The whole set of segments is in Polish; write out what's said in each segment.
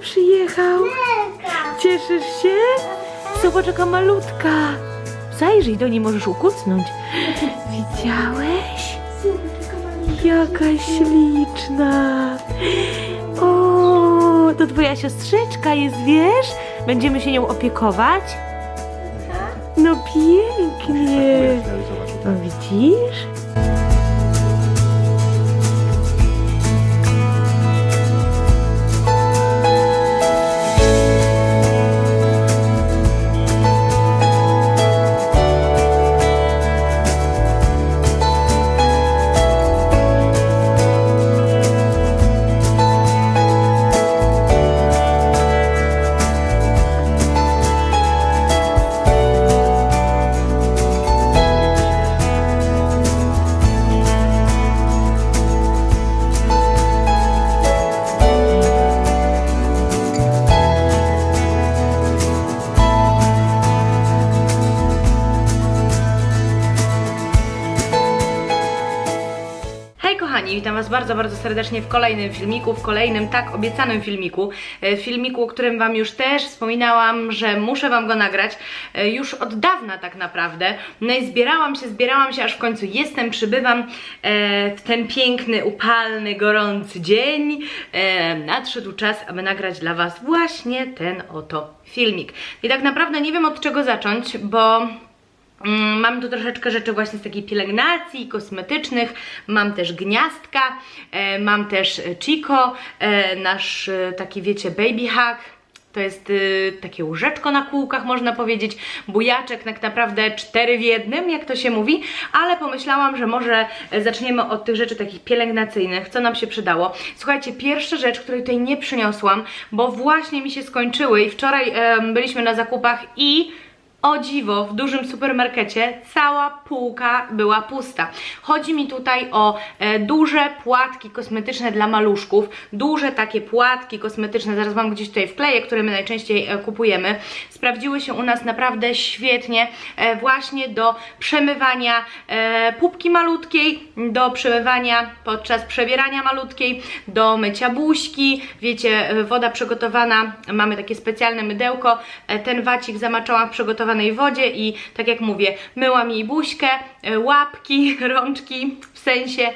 przyjechał? Cieszysz się? Zobacz jaka malutka. Zajrzyj do niej, możesz ukucnąć. Widziałeś? Jaka śliczna. O, to twoja siostrzyczka jest, wiesz? Będziemy się nią opiekować? No pięknie. No widzisz? Witam Was bardzo, bardzo serdecznie w kolejnym filmiku, w kolejnym tak obiecanym filmiku. E, Filmiku, o którym Wam już też wspominałam, że muszę Wam go nagrać e, już od dawna tak naprawdę. No i zbierałam się, zbierałam się, aż w końcu jestem, przybywam e, w ten piękny, upalny, gorący dzień. Nadszedł czas, aby nagrać dla Was właśnie ten oto filmik. I tak naprawdę nie wiem od czego zacząć, bo Mam tu troszeczkę rzeczy właśnie z takiej pielęgnacji kosmetycznych, mam też gniazdka, e, mam też e, Chico, e, nasz taki wiecie baby hack. To jest takie łóżeczko na kółkach, można powiedzieć, bujaczek tak naprawdę cztery w jednym, jak to się mówi, ale pomyślałam, że może zaczniemy od tych rzeczy takich pielęgnacyjnych, co nam się przydało. Słuchajcie, pierwsza rzecz, której tutaj nie przyniosłam, bo właśnie mi się skończyły i wczoraj byliśmy na zakupach i o dziwo, w dużym supermarkecie cała półka była pusta. Chodzi mi tutaj o e, duże płatki kosmetyczne dla maluszków, duże takie płatki kosmetyczne, zaraz Wam gdzieś tutaj wkleję, które my najczęściej e, kupujemy. Sprawdziły się u nas naprawdę świetnie e, właśnie do przemywania e, pupki malutkiej, do przemywania podczas przebierania malutkiej, do mycia buźki, wiecie, e, woda przygotowana, mamy takie specjalne mydełko, e, ten wacik zamaczałam w wodzie i tak jak mówię, myłam jej buźkę, e, łapki, rączki, w sensie,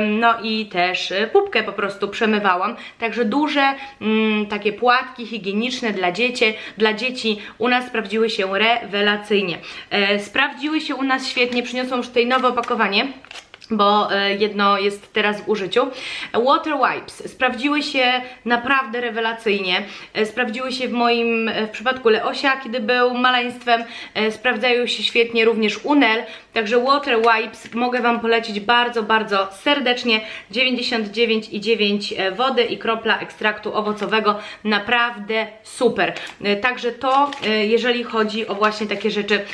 no i też e, pupkę po prostu przemywałam, także duże mm, takie płatki higieniczne dla dzieci, dla dzieci u nas sprawdziły się rewelacyjnie. E, sprawdziły się u nas świetnie, przyniosłam już tutaj nowe opakowanie bo e, jedno jest teraz w użyciu. Water wipes sprawdziły się naprawdę rewelacyjnie. E, Sprawdziły się w moim, e, w przypadku Leosia, kiedy był maleństwem. Sprawdzają się świetnie również u Nel. Także water wipes mogę Wam polecić bardzo, bardzo serdecznie. 99,9 e, wody i kropla ekstraktu owocowego. Naprawdę super. Także to, jeżeli chodzi o właśnie takie rzeczy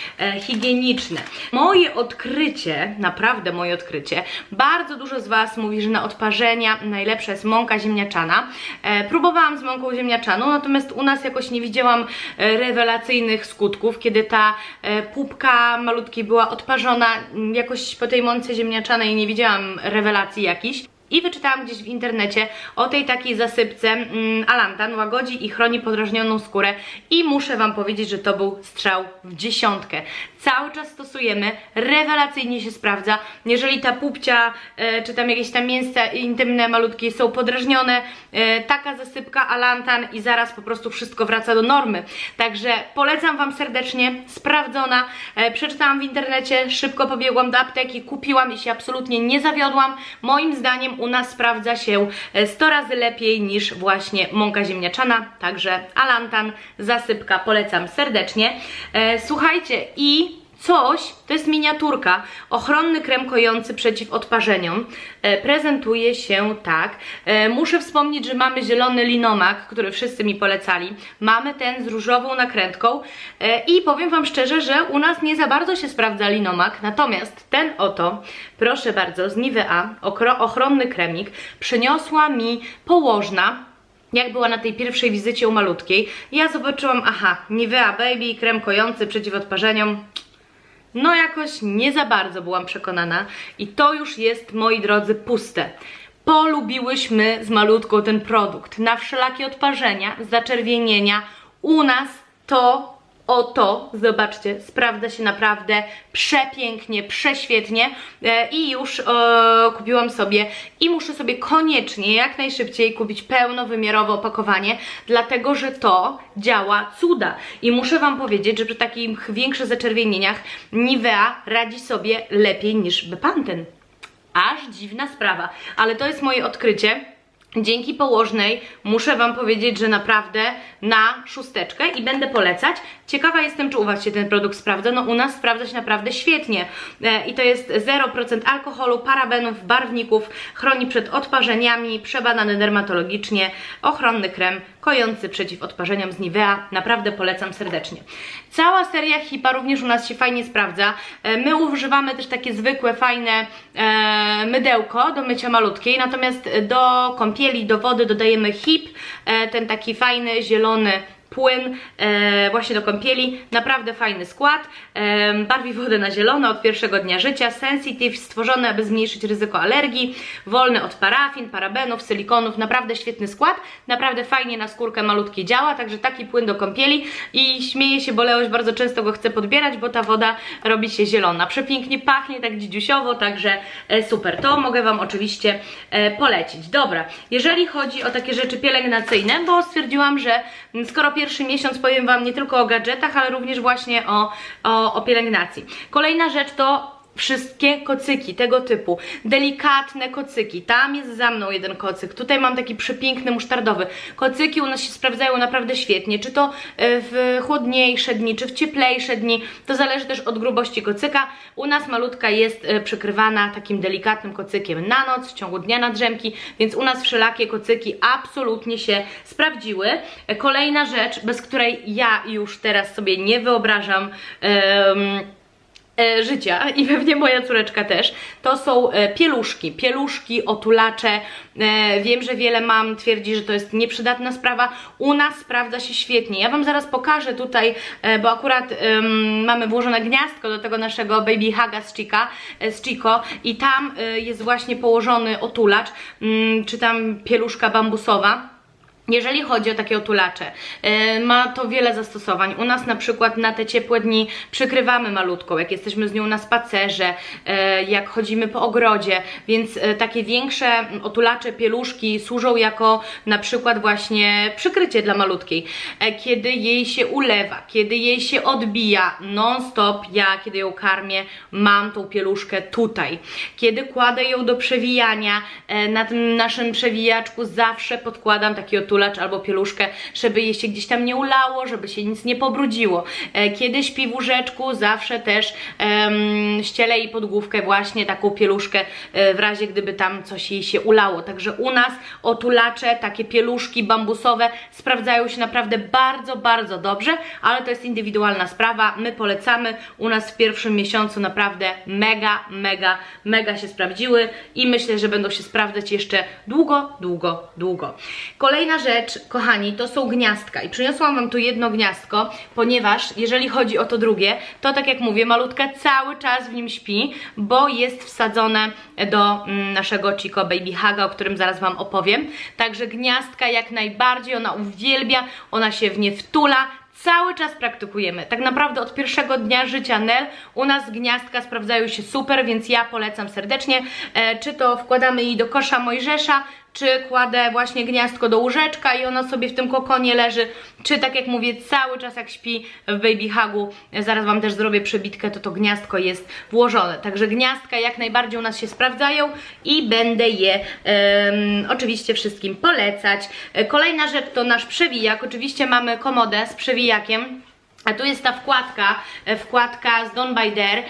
higieniczne. Moje odkrycie, naprawdę moje odkrycie, bardzo dużo z Was mówi, że na odparzenia najlepsza jest mąka ziemniaczana. E, próbowałam z mąką ziemniaczaną, natomiast u nas jakoś nie widziałam e, rewelacyjnych skutków, kiedy ta e, pupka malutkiej była odparzona, jakoś po tej mące ziemniaczanej nie widziałam rewelacji jakichś. I wyczytałam gdzieś w internecie o tej takiej zasypce mm, Alantan łagodzi i chroni podrażnioną skórę i muszę Wam powiedzieć, że to był strzał w dziesiątkę. Cały czas stosujemy, rewelacyjnie się sprawdza. Jeżeli ta pupcia e, czy tam jakieś tam miejsca intymne, malutkie są podrażnione, e, taka zasypka Alantan i zaraz po prostu wszystko wraca do normy. Także polecam Wam serdecznie, sprawdzona. E, przeczytałam w internecie, szybko pobiegłam do apteki, kupiłam i się absolutnie nie zawiodłam. Moim zdaniem u nas sprawdza się e, 100 razy lepiej niż właśnie mąka ziemniaczana. Także Alantan, zasypka, polecam serdecznie. E, słuchajcie, i coś, to jest miniaturka, ochronny krem kojący przeciw odparzeniom. E, prezentuje się tak. E, muszę wspomnieć, że mamy zielony linomak, który wszyscy mi polecali. Mamy ten z różową nakrętką e, i powiem Wam szczerze, że u nas nie za bardzo się sprawdza linomak, natomiast ten oto, proszę bardzo, z Nivea, ochronny kremik, przyniosła mi położna, jak była na tej pierwszej wizycie u malutkiej, ja zobaczyłam, aha, Nivea Baby, krem kojący przeciw odparzeniom. No jakoś nie za bardzo byłam przekonana i to już jest, moi drodzy, puste. polubiłyśmy z malutką ten produkt. Na wszelakie odparzenia, zaczerwienienia. U nas to Oto, zobaczcie, sprawdza się naprawdę przepięknie, prześwietnie e, i już e, kupiłam sobie i muszę sobie koniecznie jak najszybciej kupić pełnowymiarowe opakowanie, dlatego że to działa cuda. I muszę Wam powiedzieć, że przy takich większych zaczerwienieniach Nivea radzi sobie lepiej niż Bepanthen. Aż dziwna sprawa, ale to jest moje odkrycie. Dzięki położnej muszę Wam powiedzieć, że naprawdę na szósteczkę i będę polecać. Ciekawa jestem, czy u Was się ten produkt sprawdza. No u nas sprawdza się naprawdę świetnie. E, I to jest 0% alkoholu, parabenów, barwników, chroni przed odparzeniami, przebadany dermatologicznie, ochronny krem kojący przeciw odparzeniom z Nivea. Naprawdę polecam serdecznie. Cała seria HIPA również u nas się fajnie sprawdza. E, My używamy też takie zwykłe, fajne e, mydełko do mycia malutkiej, natomiast do kąpieli, do wody dodajemy HIP, e, ten taki fajny, zielony płyn e, właśnie do kąpieli, naprawdę fajny skład, e, barwi wodę na zielono od pierwszego dnia życia, sensitive, stworzony aby zmniejszyć ryzyko alergii, wolny od parafin, parabenów, silikonów, naprawdę świetny skład, naprawdę fajnie na skórkę malutkie działa, także taki płyn do kąpieli. I śmieję się, bo Leoś bardzo często go chce podbierać, bo ta woda robi się zielona, przepięknie pachnie, tak dzidziusiowo, także e, super, to mogę Wam oczywiście e, polecić. Dobra, jeżeli chodzi o takie rzeczy pielęgnacyjne, bo stwierdziłam, że skoro pierwszy miesiąc powiem Wam nie tylko o gadżetach, ale również właśnie o, o, o pielęgnacji. Kolejna rzecz to wszystkie kocyki tego typu, delikatne kocyki, tam jest za mną jeden kocyk, tutaj mam taki przepiękny musztardowy, kocyki u nas się sprawdzają naprawdę świetnie, czy to e, w chłodniejsze dni, czy w cieplejsze dni, to zależy też od grubości kocyka, u nas malutka jest e, przykrywana takim delikatnym kocykiem na noc, w ciągu dnia na drzemki, więc u nas wszelakie kocyki absolutnie się sprawdziły. E, Kolejna rzecz, bez której ja już teraz sobie nie wyobrażam e, życia i pewnie moja córeczka też, to są e, pieluszki. Pieluszki, otulacze. E, wiem, że wiele mam twierdzi, że to jest nieprzydatna sprawa. U nas sprawdza się świetnie. Ja Wam zaraz pokażę tutaj, e, bo akurat em, mamy włożone gniazdko do tego naszego baby haga z Chica, e, z Chico i tam e, jest właśnie położony otulacz, mm, czy tam pieluszka bambusowa. Jeżeli chodzi o takie otulacze, e, ma to wiele zastosowań. U nas na przykład na te ciepłe dni przykrywamy malutką, jak jesteśmy z nią na spacerze, e, jak chodzimy po ogrodzie, więc e, takie większe otulacze, pieluszki służą jako na przykład właśnie przykrycie dla malutkiej. Kiedy jej się ulewa, kiedy jej się odbija non-stop, ja kiedy ją karmię, mam tą pieluszkę tutaj. Kiedy kładę ją do przewijania, na tym naszym przewijaczku zawsze podkładam taki otulacz albo pieluszkę, żeby jej się gdzieś tam nie ulało, żeby się nic nie pobrudziło. E, Kiedy śpi w łóżeczku, zawsze też em, ścielę jej pod główkę właśnie taką pieluszkę e, w razie gdyby tam coś jej się ulało. Także u nas otulacze, takie pieluszki bambusowe sprawdzają się naprawdę bardzo, bardzo dobrze, ale to jest indywidualna sprawa. My polecamy. U nas w pierwszym miesiącu naprawdę mega, mega, mega się sprawdziły i myślę, że będą się sprawdzać jeszcze długo, długo, długo. Kolejna rzecz, kochani, to są gniazdka i przyniosłam Wam tu jedno gniazdko, ponieważ jeżeli chodzi o to drugie, to tak jak mówię, malutka cały czas w nim śpi, bo jest wsadzone do mm, naszego Chico Baby Haga, o którym zaraz Wam opowiem. Także gniazdka jak najbardziej, ona uwielbia, ona się w nie wtula, cały czas praktykujemy. Tak naprawdę od pierwszego dnia życia Nel u nas gniazdka sprawdzają się super, więc ja polecam serdecznie. E, czy to wkładamy jej do kosza Mojżesza, czy kładę właśnie gniazdko do łóżeczka i ona sobie w tym kokonie leży, czy tak jak mówię, cały czas jak śpi w baby hugu, zaraz Wam też zrobię przebitkę, to to gniazdko jest włożone. Także gniazdka jak najbardziej u nas się sprawdzają i będę je em, oczywiście wszystkim polecać. E, Kolejna rzecz to nasz przewijak. Oczywiście mamy komodę z przewijakiem. A tu jest ta wkładka, e, wkładka z Don by Dare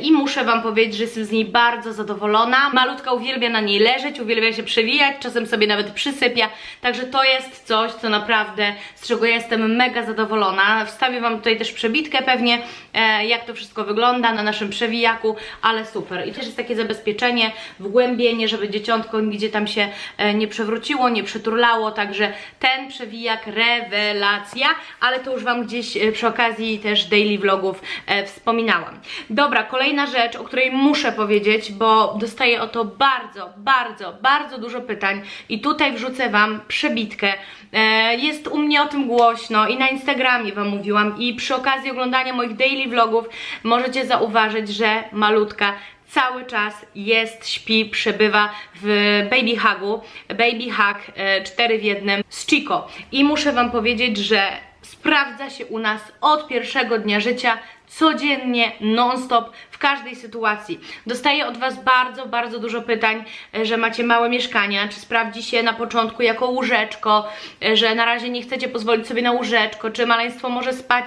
i muszę Wam powiedzieć, że jestem z niej bardzo zadowolona. Malutka uwielbia na niej leżeć, uwielbia się przewijać, czasem sobie nawet przysypia, także to jest coś, co naprawdę, z czego ja jestem mega zadowolona. Wstawię Wam tutaj też przebitkę pewnie, e, jak to wszystko wygląda na naszym przewijaku, ale super. I też jest takie zabezpieczenie, wgłębienie, żeby dzieciątko nigdzie tam się e, nie przewróciło, nie przyturlało, także ten przewijak rewelacja, ale to już Wam gdzieś przy okazji okazji też daily vlogów e, wspominałam. Dobra, kolejna rzecz, o której muszę powiedzieć, bo dostaję o to bardzo, bardzo, bardzo dużo pytań i tutaj wrzucę Wam przebitkę. E, jest u mnie o tym głośno i na Instagramie Wam mówiłam i przy okazji oglądania moich daily vlogów możecie zauważyć, że malutka cały czas jest, śpi, przebywa w baby hugu, baby hug e, 4 w 1 z Chico. I muszę Wam powiedzieć, że sprawdza się u nas od pierwszego dnia życia, codziennie, non-stop, w każdej sytuacji. Dostaję od Was bardzo, bardzo dużo pytań, e, że macie małe mieszkania, czy sprawdzi się na początku jako łóżeczko, e, że na razie nie chcecie pozwolić sobie na łóżeczko, czy maleństwo może spać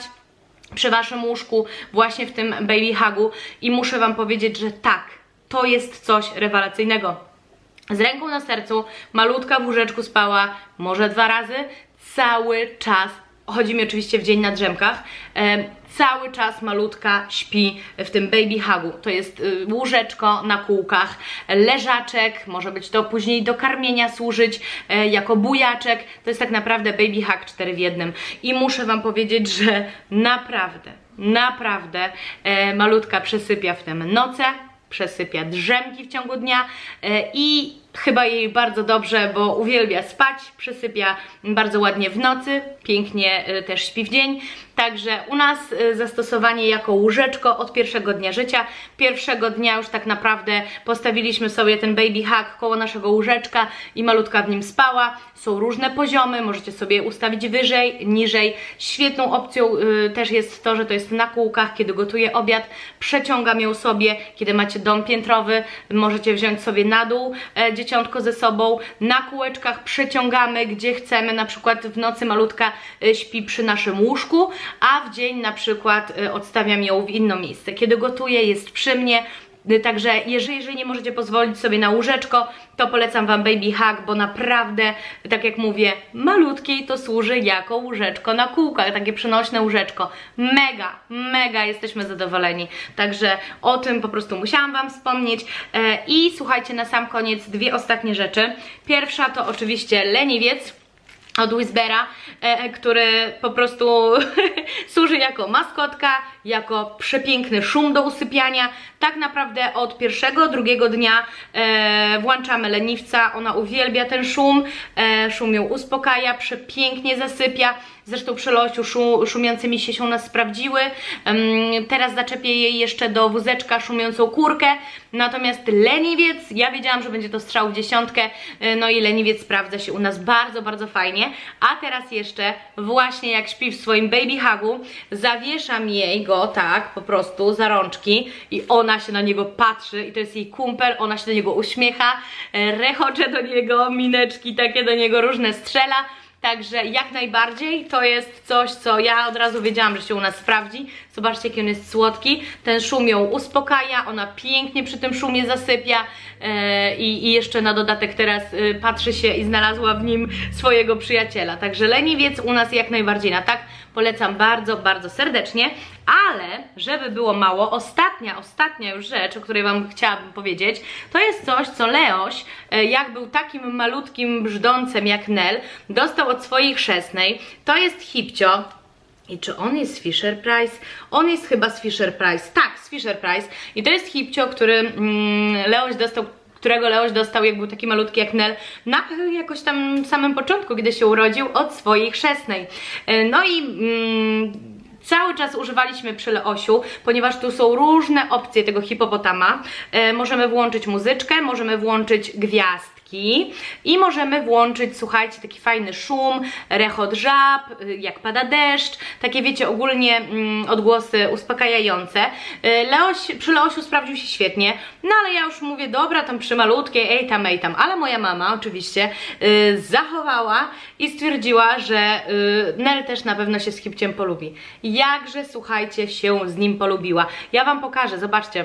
przy waszym łóżku, właśnie w tym baby hugu i muszę wam powiedzieć, że tak, to jest coś rewelacyjnego. Z ręką na sercu, malutka w łóżeczku spała może dwa razy, cały czas, chodzi mi oczywiście w dzień na drzemkach, e, cały czas malutka śpi w tym baby hugu. To jest y, łóżeczko na kółkach, leżaczek, może być to później do karmienia służyć e, jako bujaczek. To jest tak naprawdę baby hug 4 w 1. I muszę Wam powiedzieć, że naprawdę, naprawdę e, malutka przesypia w tym noce, przesypia drzemki w ciągu dnia i chyba jej bardzo dobrze, bo uwielbia spać, przesypia bardzo ładnie w nocy, pięknie e, też śpi w dzień. Także u nas e, zastosowanie jako łóżeczko od pierwszego dnia życia. Pierwszego dnia już tak naprawdę postawiliśmy sobie ten baby hug koło naszego łóżeczka i malutka w nim spała. Są różne poziomy, możecie sobie ustawić wyżej, niżej. Świetną opcją y, też jest to, że to jest na kółkach, kiedy gotuję obiad, przeciągam ją sobie, kiedy macie dom piętrowy, możecie wziąć sobie na dół e, dzieciątko ze sobą, na kółeczkach przeciągamy gdzie chcemy, na przykład w nocy malutka e, śpi przy naszym łóżku, a w dzień na przykład e, odstawiam ją w inne miejsce. Kiedy gotuję jest przy mnie, Także jeżeli, jeżeli nie możecie pozwolić sobie na łóżeczko, to polecam Wam Baby Hug, bo naprawdę, tak jak mówię, malutkiej to służy jako łóżeczko na kółkach, takie przenośne łóżeczko. Mega, mega jesteśmy zadowoleni. Także o tym po prostu musiałam Wam wspomnieć. E, I słuchajcie, na sam koniec dwie ostatnie rzeczy. Pierwsza to oczywiście leniwiec od Whisbera, e, który po prostu służy jako maskotka, jako przepiękny szum do usypiania. Tak naprawdę od pierwszego, drugiego dnia e, włączamy leniwca, ona uwielbia ten szum, e, szum ją uspokaja, przepięknie zasypia. Zresztą przy losiu szum, szumiącymi się się u nas sprawdziły. Em, teraz zaczepię jej jeszcze do wózeczka szumiącą kurkę. Natomiast leniwiec, ja wiedziałam, że będzie to strzał w dziesiątkę, e, no i leniwiec sprawdza się u nas bardzo, bardzo fajnie. A teraz jeszcze, właśnie jak śpi w swoim baby hugu, zawieszam jej go tak, po prostu za rączki i ona się na niego patrzy i to jest jej kumpel, ona się do niego uśmiecha, e, rechocze do niego, mineczki takie do niego różne strzela. Także jak najbardziej to jest coś, co ja od razu wiedziałam, że się u nas sprawdzi. Zobaczcie, jaki on jest słodki. Ten szum ją uspokaja, ona pięknie przy tym szumie zasypia e, i, jeszcze na dodatek teraz e, patrzy się i znalazła w nim swojego przyjaciela. Także leniwiec u nas jak najbardziej na tak. Polecam bardzo, bardzo serdecznie. Ale, żeby było mało, ostatnia, ostatnia już rzecz, o której Wam chciałabym powiedzieć, to jest coś, co Leoś, e, jak był takim malutkim brzdącem jak Nel, dostał od swojej chrzestnej. To jest hipcio, i czy on jest z Fisher Price? On jest chyba z Fisher Price. Tak, z Fisher Price. I to jest hipcio, który mm, Leoś dostał którego Leoś dostał, jak był taki malutki jak Nel, na jakoś tam samym początku, gdy się urodził, od swojej chrzestnej. E, No i mm, cały czas używaliśmy przy Leosiu, ponieważ tu są różne opcje tego hipopotama. E, możemy włączyć muzyczkę, możemy włączyć i możemy włączyć, słuchajcie, taki fajny szum, rechot żab, y, jak pada deszcz, takie wiecie, ogólnie mm, odgłosy uspokajające. Y, Leoś, przy Leosiu sprawdził się świetnie, no ale ja już mówię, dobra, tam przy malutkiej, ej tam, ej tam, ale moja mama oczywiście y, zachowała i stwierdziła, że y, Nel też na pewno się z Hipciem polubi. Jakże, słuchajcie, się z nim polubiła. Ja Wam pokażę, zobaczcie.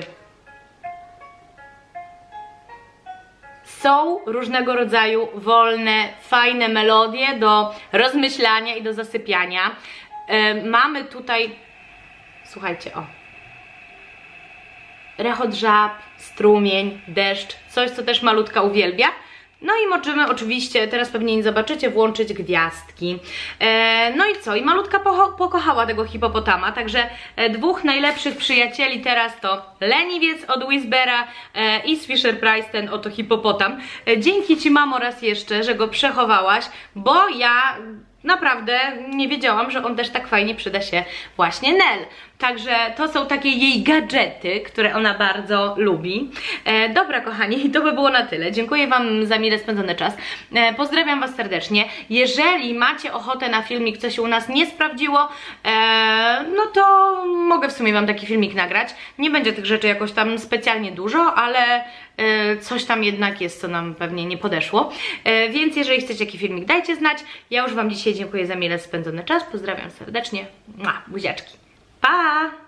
Są różnego rodzaju wolne, fajne melodie do rozmyślania i do zasypiania. E, mamy tutaj, słuchajcie, o. Rechot żab, strumień, deszcz, coś co też malutka uwielbia. No i możemy oczywiście, teraz pewnie nie zobaczycie, włączyć gwiazdki. E, no i co? I malutka pokochała tego hipopotama, także e, dwóch najlepszych przyjacieli teraz to leniwiec od Whispera e, i z Fisher Price ten oto hipopotam. E, dzięki Ci mamo raz jeszcze, że go przechowałaś, bo ja naprawdę nie wiedziałam, że on też tak fajnie przyda się właśnie Nel. Także to są takie jej gadżety, które ona bardzo lubi. E, dobra, kochani, to by było na tyle. Dziękuję Wam za mile spędzony czas. E, pozdrawiam Was serdecznie. Jeżeli macie ochotę na filmik, co się u nas nie sprawdziło, e, no to mogę w sumie Wam taki filmik nagrać. Nie będzie tych rzeczy jakoś tam specjalnie dużo, ale e, coś tam jednak jest, co nam pewnie nie podeszło. E, więc jeżeli chcecie taki filmik, dajcie znać. Ja już Wam dzisiaj dziękuję za mile spędzony czas. Pozdrawiam serdecznie. Mua, buziaczki. Bye!